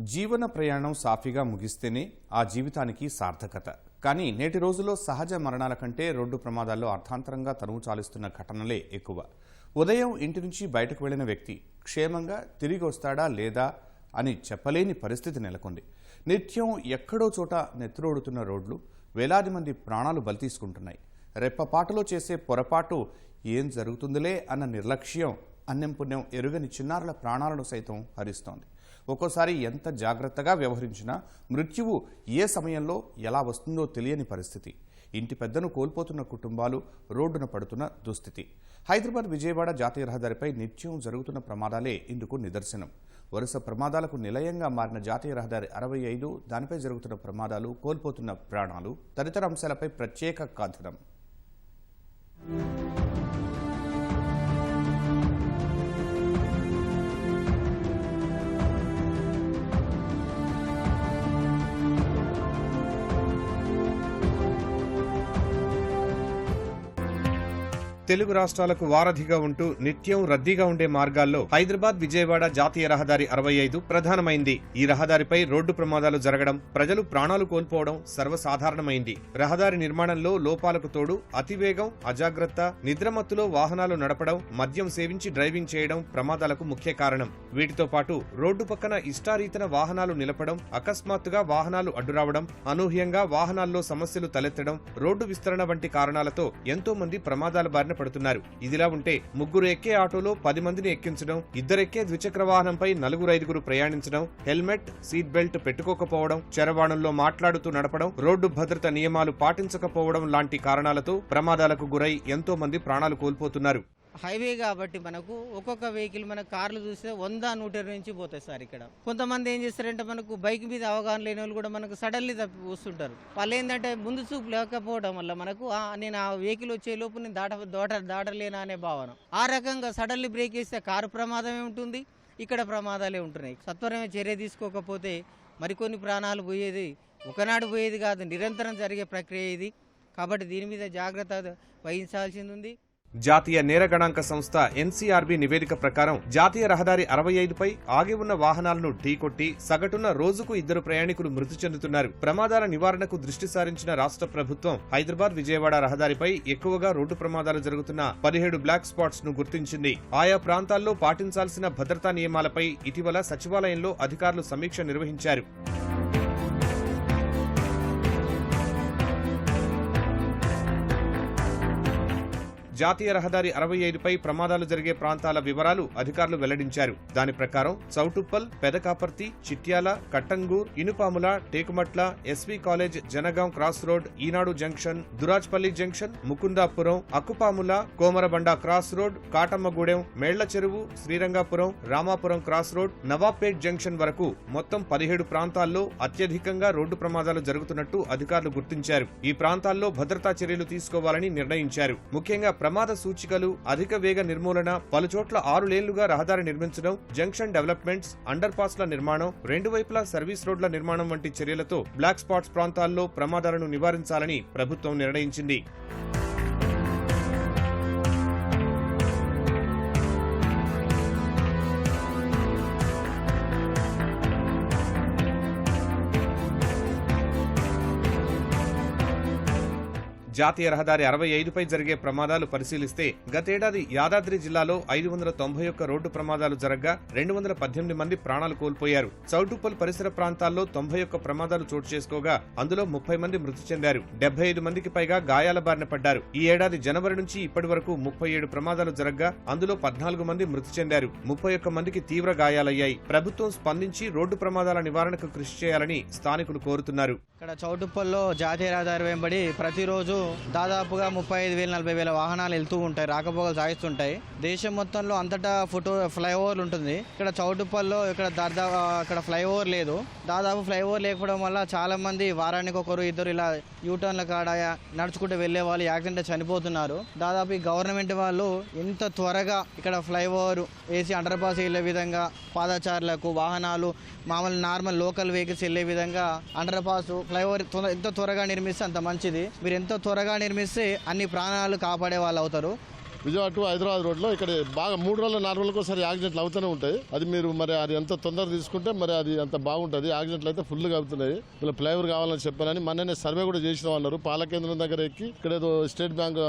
జీవన ప్రయాణం సాఫీగా ముగిస్తేనే ఆ జీవితానికి సార్థకత. కానీ నేటి రోజుల్లో సహజ మరణాల కంటే రోడ్డు ప్రమాదాల్లో అర్థాంతరంగా తరువు చాలిస్తున్న ఘటనలే ఎక్కువ. ఉదయం ఇంటి నుంచి బయటకు వెళ్ళిన వ్యక్తి క్షేమంగా తిరిగి వస్తాడా లేదా? అని చెప్పలేని పరిస్థితి నెలకొంది. నిత్యం ఎక్కడో చోట నెత్తురోడుతున్న రోడ్లు వేలాది మంది ప్రాణాలు బలితీసుకుంటున్నాయి రెప్పపాటులో చేసే పొరపాటు ఏం జరుగుతుందిలే అన్న నిర్లక్ష్యం అన్నెంపుణ్యం ఎరుగని చిన్నారుల ప్రాణాలను సైతం హరిస్తోంది. ఒక్కోసారి ఎంత జాగ్రత్తగా వ్యవహరించినా మృత్యువు ఏ సమయంలో ఎలా వస్తుందో తెలియని పరిస్థితి. ఇంటి పెద్దను కోల్పోతున్న కుటుంబాలు రోడ్డున పడుతున్న దుస్థితి. హైదరాబాద్ విజయవాడ జాతీయ రహదారిపై నిత్యం జరుగుతున్న ప్రమాదాలే ఇందుకు నిదర్శనం. వరుస ప్రమాదాలకు నిలయంగా మారిన జాతీయ రహదారి అరవై ఐదు దానిపై జరుగుతున్న ప్రమాదాలు కోల్పోతున్న ప్రాణాలు తదితర అంశాలపై ప్రత్యేక కథనం తెలుగు రాష్ట్రాలకు వారధిగా ఉంటూ నిత్యం రద్దీగా ఉండే మార్గాల్లో హైదరాబాద్ విజయవాడ జాతీయ రహదారి అరవై ఐదు ప్రధానమైంది. ఈ రహదారిపై రోడ్డు ప్రమాదాలు జరగడం ప్రజలు ప్రాణాలు కోల్పోవడం సర్వసాధారణమైంది. రహదారి నిర్మాణంలో లోపాలకు తోడు అతివేగం అజాగ్రత్త నిద్రమత్తులో వాహనాలు నడపడం మద్యం సేవించి డ్రైవింగ్ చేయడం ప్రమాదాలకు ముఖ్య కారణం. వీటితో పాటు రోడ్డు పక్కన ఇష్టారీతన వాహనాలు నిలపడం అకస్మాత్తుగా వాహనాలు అడ్డురావడం అనూహ్యంగా వాహనాల్లో సమస్యలు తలెత్తడం రోడ్డు విస్తరణ వంటి కారణాలతో ఎంతో మంది ప్రమాదాల బారిన పడుతున్నారు. ఇదిలా ఉంటే ముగ్గురు ఎక్కే ఆటోలో పది మందిని ఎక్కించడం ఇద్దరెక్కే ద్విచక్ర వాహనంపై నలుగురు ఐదుగురు ప్రయాణించడం హెల్మెట్ సీట్ బెల్ట్ పెట్టుకోకపోవడం చరవాణంలో మాట్లాడుతూ నడపడం రోడ్డు భద్రత నియమాలు పాటించకపోవడం లాంటి కారణాలతో ప్రమాదాలకు గురై ఎంతో మంది ప్రాణాలు కోల్పోతున్నారు. హైవే కాబట్టి మనకు ఒక్కొక్క వెహికల్ మన కార్లు చూస్తే వంద నూట ఇరవై నుంచి పోతాయి సార్ ఇక్కడ. కొంతమంది ఏం చేస్తారంటే మనకు బైక్ మీద అవగాహన లేని వాళ్ళు కూడా మనకు సడన్లీ తప్పి వస్తుంటారు. వాళ్ళు ఏంటంటే ముందు చూపు లేకపోవడం వల్ల మనకు "ఆ, నేను ఆ వెహికల్ వచ్చే లోపు నేను దాట దాట దాటలేనా అనే భావన. ఆ రకంగా సడన్లీ బ్రేక్ వేస్తే కారు ప్రమాదమే ఉంటుంది ఇక్కడ ప్రమాదాలే ఉంటున్నాయి. సత్వరమే చర్య తీసుకోకపోతే మరికొన్ని ప్రాణాలు పోయేది ఒకనాడు పోయేది కాదు నిరంతరం జరిగే ప్రక్రియ ఇది. కాబట్టి దీని మీద జాగ్రత్త వహించాల్సింది ఉంది. జాతీయ నేర గణాంక సంస్థ ఎన్సీఆర్బీ నివేదిక ప్రకారం జాతీయ రహదారి అరవై ఐదుపై ఆగి ఉన్న వాహనాలను ఢీకొట్టి సగటున రోజుకు ఇద్దరు ప్రయాణికులు మృతి చెందుతున్నారు. ప్రమాదాల నివారణకు దృష్టి సారించిన రాష్ట్ర ప్రభుత్వం హైదరాబాద్ విజయవాడ రహదారిపై ఎక్కువగా రోడ్డు ప్రమాదాలు జరుగుతున్న పదిహేడు బ్లాక్ స్పాట్స్ను గుర్తించింది. ఆయా ప్రాంతాల్లో పాటించాల్సిన భద్రతా నియమాలపై ఇటీవల సచివాలయంలో అధికారులు సమీక్ష నిర్వహించారు. జాతీయ రహదారి అరవై ఐదుపై ప్రమాదాలు జరిగే ప్రాంతాల వివరాలు అధికారులు వెల్లడించారు. దాని ప్రకారం Choutuppal Pedakaparthi Chityala Kattangur Inupamula Tekumatla SV college Jangaon cross road Eenadu junction Durajpally junction Mukundapuram Akkupamula Komarabanda cross road Katammagudem Mella Cheruvu Srirangapuram Ramapuram cross road Nawabpet junction వరకు మొత్తం పదిహేడు ప్రాంతాల్లో అత్యధికంగా రోడ్డు ప్రమాదాలు జరుగుతున్నట్టు అధికారులు గుర్తించారు. ఈ ప్రాంతాల్లో భద్రతా చర్యలు తీసుకోవాలని నిర్ణయించారు. ముఖ్యంగా ప్రమాద సూచికలు అధిక వేగ నిర్మూలన పలుచోట్ల ఆరు లేళ్ళుగా రహదారి నిర్మించడం జంక్షన్ డెవలప్మెంట్స్ అండర్ పాస్ల నిర్మాణం రెండు వైపులా సర్వీస్ రోడ్ల నిర్మాణం వంటి చర్యలతో బ్లాక్ స్పాట్స్ ప్రాంతాల్లో ప్రమాదాలను నివారించాలని ప్రభుత్వం నిర్ణయించింది. జాతీయ రహదారి అరవై ఐదుపై జరిగే ప్రమాదాలు పరిశీలిస్తే గతేడాది యాదాద్రి జిల్లాలో ఐదు వందల తొంభై ఒక్క రోడ్డు ప్రమాదాలు జరగ్గా రెండు వందల పద్దెనిమిది మంది ప్రాణాలు కోల్పోయారు. చౌటుప్పల్ పరిసర ప్రాంతాల్లో తొంభై ఒక్క ప్రమాదాలు చోటు చేసుకోగా అందులో ముప్పై మంది మృతి చెందారు. డెబ్బై ఐదు మందికి పైగా గాయాల బారిన పడ్డారు. ఈ ఏడాది జనవరి నుంచి ఇప్పటి వరకు ముప్పై ఏడు ప్రమాదాలు జరగ్గా అందులో పద్నాలుగు మంది మృతి చెందారు. ముప్పై ఒక్క మందికి తీవ్ర గాయాలయ్యాయి. ప్రభుత్వం స్పందించి రోడ్డు ప్రమాదాల నివారణకు కృషి చేయాలని స్థానికులు కోరుతున్నారు. ఇక్కడ చౌటుప్పల్లో జాతీయ రహదారి వెంబడి ప్రతిరోజు దాదాపుగా ముప్పై ఐదు వేల నలభై వేల వాహనాలు వెళ్తూ ఉంటాయి రాకపోకలు సాగిస్తుంటాయి. దేశం మొత్తంలో అంతటా ఫోటో ఫ్లైఓవర్లు ఉంటుంది. ఇక్కడ చౌటుప్పల్లో ఇక్కడ దాదాపు ఇక్కడ ఫ్లైఓవర్ లేదు. దాదాపు ఫ్లైఓవర్ లేకపోవడం వల్ల చాలా మంది వారానికి ఒకరు ఇద్దరు ఇలా యూటర్న్ల కాడ నడుచుకుంటూ వెళ్ళే వాళ్ళు యాక్సిడెంట్ చనిపోతున్నారు. దాదాపు ఈ గవర్నమెంట్ వాళ్ళు ఎంత త్వరగా ఇక్కడ ఫ్లైఓవర్ వేసి అండర్ పాస్ వెళ్ళే విధంగా పాదచారులకు వాహనాలు మామూలు నార్మల్ లోకల్ వెహికల్స్ వెళ్ళే విధంగా అండర్ పాస్ ఫ్లైఓవర్ ఎంత త్వరగా నిర్మిస్తే అంత మంచిది. మీరు ఎంత త్వరగా నిర్మిస్తే అన్ని ప్రాణాలు కాపాడే వాళ్ళు అవుతారు. విజయవాడ టు హైదరాబాద్ రోడ్లో ఇక్కడ బాగా మూడు రోజులు నాలుగు రోజులకు ఒకసారి యాక్సిడెంట్లు అవుతూనే ఉంటాయి. అది మీరు మరి అది ఎంత తొందర తీసుకుంటే మరి అది అంత బాగుంటుంది. యాక్సిడెంట్లు అయితే ఫుల్గా అవుతున్నాయి. ఇలా ఫ్లైఓవర్ కావాలని చెప్పానని మొన్ననే సర్వే కూడా చేసినాం అన్నారు పాల కేంద్రం దగ్గర ఎక్కి ఇక్కడ ఏదో స్టేట్ బ్యాంక్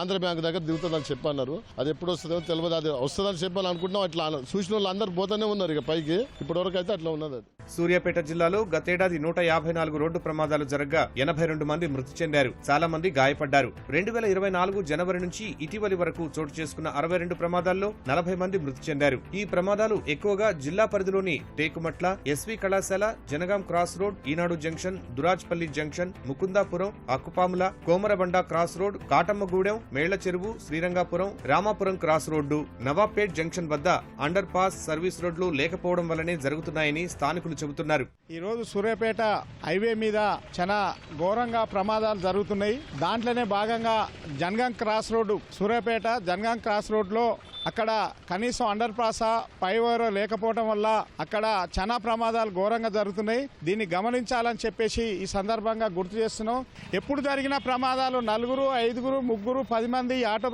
ఆంధ్ర బ్యాంక్ దగ్గర దిగుతుందని చెప్పన్నారు. అది ఎప్పుడు వస్తుందో తెలియదు. అది వస్తుందని చెప్పాలి అనుకుంటున్నాం అట్లా చూసిన వాళ్ళు అందరు పోతూనే ఉన్నారు ఇక పైకి. ఇప్పటివరకు అయితే అట్లా ఉన్నది అది. సూర్యాపేట జిల్లాలో గతేడాది నూట యాభై నాలుగు రోడ్డు ప్రమాదాలు జరగగా ఎనభై రెండు మంది మృతి చెందారు. చాలా మంది గాయపడ్డారు. రెండు వేల ఇరవై నాలుగు జనవరి నుంచి ఇటీవలి వరకు చోటు చేసుకున్న అరవై రెండు ప్రమాదాల్లో నలభై మంది మృతి చెందారు. ఈ ప్రమాదాలు ఎక్కువగా జిల్లా పరిధిలోని టేకుమట్ల ఎస్వి కళాశాల Jangaon cross road Eenadu junction Durajpally junction Mukundapuram Akkupamula Komarabanda cross road Katammagudem Mella Cheruvu Srirangapuram Ramapuram cross road Nawabpet junction వద్ద అండర్ పాస్ సర్వీస్ రోడ్లు లేకపోవడం వల్లనే జరుగుతున్నాయని స్థానికులు చెబుతున్నారు. ఈరోజు సూర్యాపేట హైవే మీద చాలా ఘోరంగా ప్రమాదాలు జరుగుతున్నాయి. దాంట్లోనే భాగంగా Jangaon cross road Suryapet Jangaon cross రోడ్లో అక్కడ కనీసం అండర్ పాస్ పైవర్ లేకపోవడం వల్ల అక్కడ చాలా ప్రమాదాలు ఘోరంగా జరుగుతున్నాయి. దీన్ని గమనించాలని చెప్పేసి ఈ సందర్భంగా గుర్తు చేస్తున్నాం. ఎప్పుడు జరిగిన ప్రమాదాలు నలుగురు ఐదుగురు ముగ్గురు పది మంది ఆటో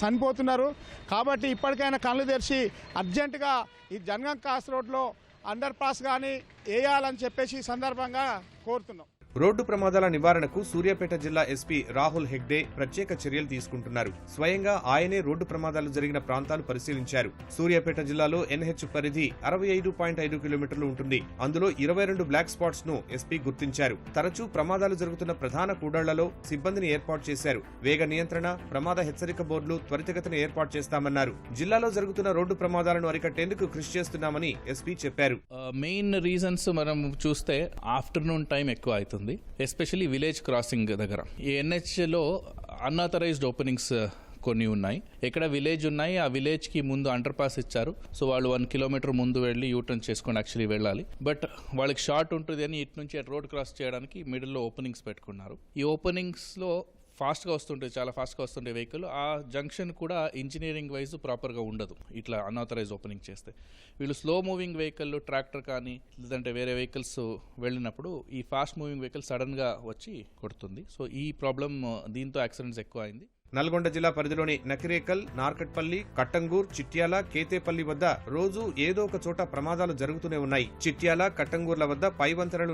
చనిపోతున్నారు. కాబట్టి ఇప్పటికైనా కళ్ళు తెరిచి అర్జెంటుగా ఈ జనగం క్రాస్ రోడ్లో అండర్ పాస్ కానీ వేయాలని చెప్పేసి ఈ సందర్భంగా కోరుతున్నాం. రోడ్డు ప్రమాదాల నివారణకు సూర్యాపేట జిల్లా ఎస్పీ రాహుల్ హెగ్డే ప్రత్యేక చర్యలు తీసుకుంటున్నారు. స్వయంగా ఆయనే రోడ్డు ప్రమాదాలు జరిగిన ప్రాంతాలు పరిశీలించారు. సూర్యాపేట జిల్లాలో ఎన్హెచ్ పరిధి అరవై ఐదు పాయింట్ ఐదు కిలోమీటర్లు ఉంటుంది. అందులో ఇరవై రెండు బ్లాక్ స్పాట్స్ను ఎస్పీ గుర్తించారు. తరచూ ప్రమాదాలు జరుగుతున్న ప్రధాన కూడళ్ళలో సిబ్బందిని ఏర్పాటు చేశారు. వేగ నియంత్రణ ప్రమాద హెచ్చరిక బోర్డులు త్వరితగతిన ఏర్పాటు చేస్తామన్నారు. జిల్లాలో జరుగుతున్న రోడ్డు ప్రమాదాలను అరికట్టేందుకు కృషి చేస్తున్నామని ఎస్పీ చెప్పారు. Uh, మెయిన్ రీజన్స్ మనం చూస్తే ఆఫ్టర్నూన్ టైం ఎక్కువ అవుతుంది. ఎస్పెషలీ విలేజ్ క్రాసింగ్ దగ్గర. ఈ ఎన్హెచ్లో అన్ఆథరైజ్డ్ ఓపెనింగ్స్ కొన్ని ఉన్నాయి. ఎక్కడ విలేజ్ ఉన్నాయి ఆ విలేజ్కి ముందు అండర్ పాస్ ఇచ్చారు. సో వాళ్ళు వన్ కిలోమీటర్ ముందు వెళ్ళి యూటర్న్ చేసుకొని యాక్చువల్లీ వెళ్ళాలి. బట్ వాళ్ళకి షార్ట్ ఉంటుంది అని ఇటు నుంచి రోడ్ క్రాస్ చేయడానికి మిడిల్లో ఓపెనింగ్స్ పెట్టుకున్నారు. ఈ ఓపెనింగ్స్లో ఫాస్ట్గా వస్తుంటాయి చాలా ఫాస్ట్గా వస్తుండే వెహికల్ ఆ జంక్షన్ కూడా ఇంజనీరింగ్ వైజ్ ప్రాపర్గా ఉండదు. ఇట్లా అన్ఆథరైజ్ ఓపెనింగ్ చేస్తే. వీళ్ళు స్లో మూవింగ్ వెహికల్ ట్రాక్టర్ కానీ లేదంటే వేరే వెహికల్స్ వెళ్ళినప్పుడు ఈ ఫాస్ట్ మూవింగ్ వెహికల్ సడన్గా వచ్చి కొడుతుంది. సో ఈ ప్రాబ్లం దీంతో యాక్సిడెంట్స్ ఎక్కువ అయింది. నల్గొండ జిల్లా పరిధిలోని నకిరేకల్ నార్కట్పల్లి కట్టంగూర్ చిట్యాల కేతేపల్లి వద్ద రోజు ఏదో ఒక చోట ప్రమాదాలు జరుగుతూనే ఉన్నాయి. చిట్యాల కట్టంగూర్ల వద్ద పై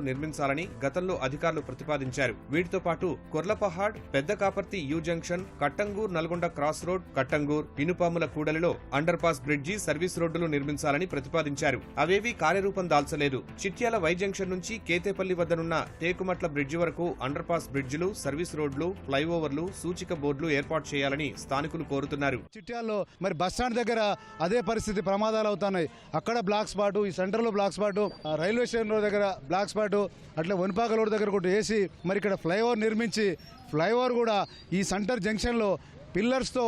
నిర్మించాలని గతంలో అధికారులు ప్రతిపాదించారు. వీటితో పాటు Korlapahad Pedda Kaparthi U junction Kattangur Nalgonda cross road Kattangur Inupamula కూడలిలో అండర్ పాస్ బ్రిడ్జి సర్వీస్ రోడ్డులు నిర్మించాలని ప్రతిపాదించారు. అవేవీ కార్యరూపం దాల్చలేదు. చిట్యాల వై జంక్షన్ నుంచి కేతేపల్లి వద్దనున్న టేకుమట్ల బ్రిడ్జి వరకు అండర్ పాస్ బ్రిడ్జిలు సర్వీస్ రోడ్లు ఫ్లైఓవర్లు సూచిక బోర్డులు ఏర్పాటు చేయాలని స్థానికులు కోరుతున్నారు. చిట్యాల్లో మరి బస్ స్టాండ్ దగ్గర అదే పరిస్థితి ప్రమాదాలు అవుతున్నాయి. అక్కడ బ్లాక్ స్పాట్ ఈ సెంటర్లో black spot railway station road దగ్గర బ్లాక్ స్పాట్ అట్లా వనిపాక రోడ్ దగ్గర కూడా వేసి మరి ఇక్కడ ఫ్లైఓవర్ నిర్మించి ఫ్లైఓవర్ కూడా ఈ సెంటర్ జంక్షన్లో పిల్లర్స్తో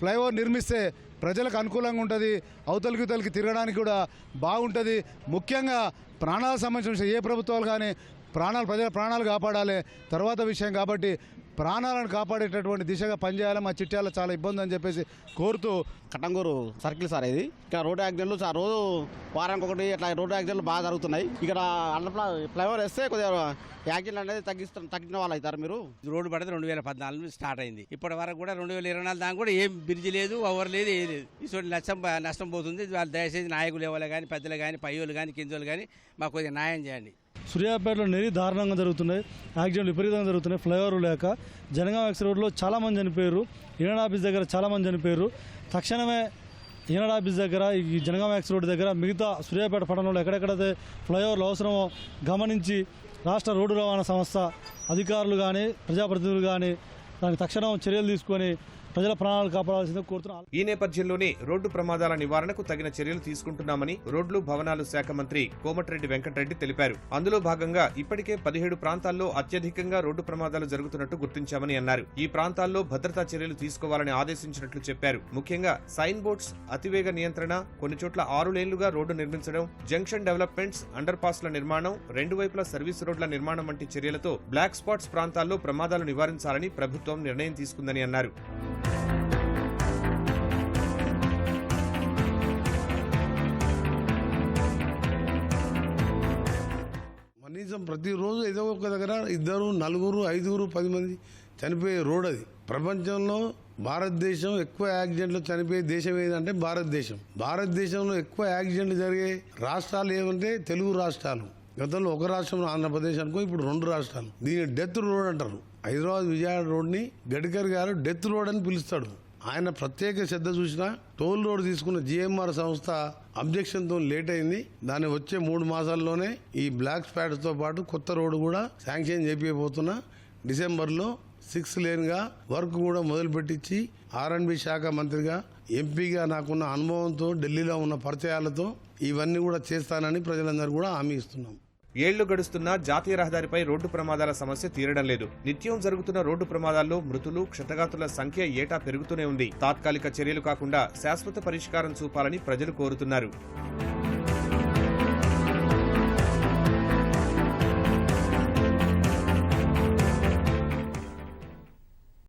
ఫ్లైఓవర్ నిర్మిస్తే ప్రజలకు అనుకూలంగా ఉంటుంది అవతలికి ఇవతలికి తిరగడానికి కూడా బాగుంటుంది. ముఖ్యంగా ప్రాణాలకు సంబంధించిన ఏ ప్రభుత్వాలు కానీ ప్రాణాలు ప్రజల ప్రాణాలు కాపాడాలి. తర్వాత విషయం కాబట్టి ప్రాణాలను కాపాడేటటువంటి దిశగా పనిచేయాలి మా చిట్యాల చాలా ఇబ్బంది అని చెప్పేసి కోరుతూ కట్టంగూరు సర్కిల్ సార్ ఇది. ఇక్కడ రోడ్డు యాక్సిడెంట్లు సార్ రోజు వారానికి ఒకటి ఇట్లా రోడ్డు యాక్సిడెంట్లు బాగా జరుగుతున్నాయి. ఇక్కడ అండర్ ఫ్లైఓవర్ వేస్తే కొద్దిగా యాక్సిడెంట్ అనేది తగ్గిస్తారు తగ్గిన వాళ్ళు అవుతారు మీరు. రోడ్డు పడితే రెండు వేల పద్నాలుగు నుంచి స్టార్ట్ అయింది. ఇప్పటి వరకు కూడా రెండు వేల ఇరవై నాలుగు దాకా కూడా ఏం బ్రిడ్జ్ లేదు ఓవర్ లేదు ఏం లేదు. ఇటువంటి నష్టం నష్టం పోతుంది. వాళ్ళు దయచేసి నాయకులు ఎవరు కానీ పెద్దలు కానీ పయ్యోళ్ళు కానీ కిందోళ్ళు కానీ మాకు కొద్దిగా న్యాయం చేయండి. సూర్యాపేటలో నెరి దారుణంగా జరుగుతున్నాయి. యాక్సిడెంట్లు విపరీతంగా జరుగుతున్నాయి. ఫ్లైఓవర్ లేక జనగాం ఎక్స్ రోడ్లో చాలామంది చనిపోయారు. ఈనాడు ఆఫీస్ దగ్గర చాలామంది చనిపోయారు. తక్షణమే ఈనాడు ఆఫీస్ దగ్గర ఈ జనగాం ఎక్స్ రోడ్ దగ్గర మిగతా సూర్యాపేట పట్టణంలో ఎక్కడెక్కడైతే ఫ్లైఓవర్లు అవసరమో గమనించి రాష్ట్ర రోడ్డు రవాణా సంస్థ అధికారులు కానీ ప్రజాప్రతినిధులు కానీ దానికి తక్షణం చర్యలు తీసుకొని ప్రజల ప్రాణాలు కాపాడాల్సిందే కోరుతున్నాం ఈ నేపథ్యంలోనే రోడ్డు ప్రమాదాల నివారణకు తగిన చర్యలు తీసుకుంటున్నామని రోడ్లు భవనాలు శాఖ మంత్రి కోమటిరెడ్డి వెంకటరెడ్డి తెలిపారు. అందులో భాగంగా ఇప్పటికే పదిహేడు ప్రాంతాల్లో అత్యధికంగా రోడ్డు ప్రమాదాలు జరుగుతున్నట్టు గుర్తించామని అన్నారు. ఈ ప్రాంతాల్లో భద్రతా చర్యలు తీసుకోవాలని ఆదేశించినట్లు చెప్పారు. ముఖ్యంగా సైన్ బోర్డ్స్ అతివేగ నియంత్రణ కొన్ని చోట్ల ఆరు లేన్లుగా రోడ్డు నిర్మించడం జంక్షన్ డెవలప్మెంట్స్ అండర్ పాస్ల నిర్మాణం రెండు వైపుల సర్వీస్ రోడ్ల నిర్మాణం వంటి చర్యలతో బ్లాక్ స్పాట్స్ ప్రాంతాల్లో ప్రమాదాలు నివారించాలని ప్రభుత్వం నిర్ణయం తీసుకుందని అన్నారు. ప్రతిరోజు ఏదో ఒక దగ్గర ఇద్దరు నలుగురు ఐదుగురు పది మంది చనిపోయే రోడ్ అది. ప్రపంచంలో భారతదేశం ఎక్కువ యాక్సిడెంట్లు చనిపోయే దేశం ఏదంటే భారతదేశం. భారతదేశంలో ఎక్కువ యాక్సిడెంట్లు జరిగే రాష్ట్రాలు ఏమంటే తెలుగు రాష్ట్రాలు. గతంలో ఒక రాష్ట్రంలో ఆంధ్రప్రదేశ్ అనుకో ఇప్పుడు రెండు రాష్ట్రాలు. దీని డెత్ రోడ్ అంటారు. హైదరాబాద్ విజయవాడ రోడ్ని గడ్కర్ గారు డెత్ రోడ్ అని పిలుస్తాడు. ఆయన ప్రత్యేక శ్రద్ధ చూసిన టోల్ రోడ్ తీసుకున్న జిఎంఆర్ సంస్థ అబ్జెక్షన్తో లేట్ అయింది. దాన్ని వచ్చే మూడు మాసాల్లోనే ఈ బ్లాక్ స్పాట్స్ పాటు కొత్త రోడ్డు కూడా శాంక్షన్ చేపియబోతున్నా డిసెంబర్లో సిక్స్ లేన్గా వర్క్ కూడా మొదలుపెట్టించి ఆర్ఎండ్బి శాఖ మంత్రిగా ఎంపీగా నాకున్న అనుభవంతో ఢిల్లీలో ఉన్న పరిచయాలతో ఇవన్నీ కూడా చేస్తానని ప్రజలందరూ కూడా హామీ ఇస్తున్నాం. ఏళ్ళు గడుస్తున్నా జాతీయ రహదారిపై రోడ్డు ప్రమాదాల సమస్య తీరడం లేదు. నిత్యం జరుగుతున్న రోడ్డు ప్రమాదాల్లో మృతులు క్షతగాతుల సంఖ్య ఏటా పెరుగుతూనే ఉంది. తాత్కాలిక చర్యలు కాకుండా శాశ్వత పరిష్కారం చూపాలని ప్రజలు కోరుతున్నారు.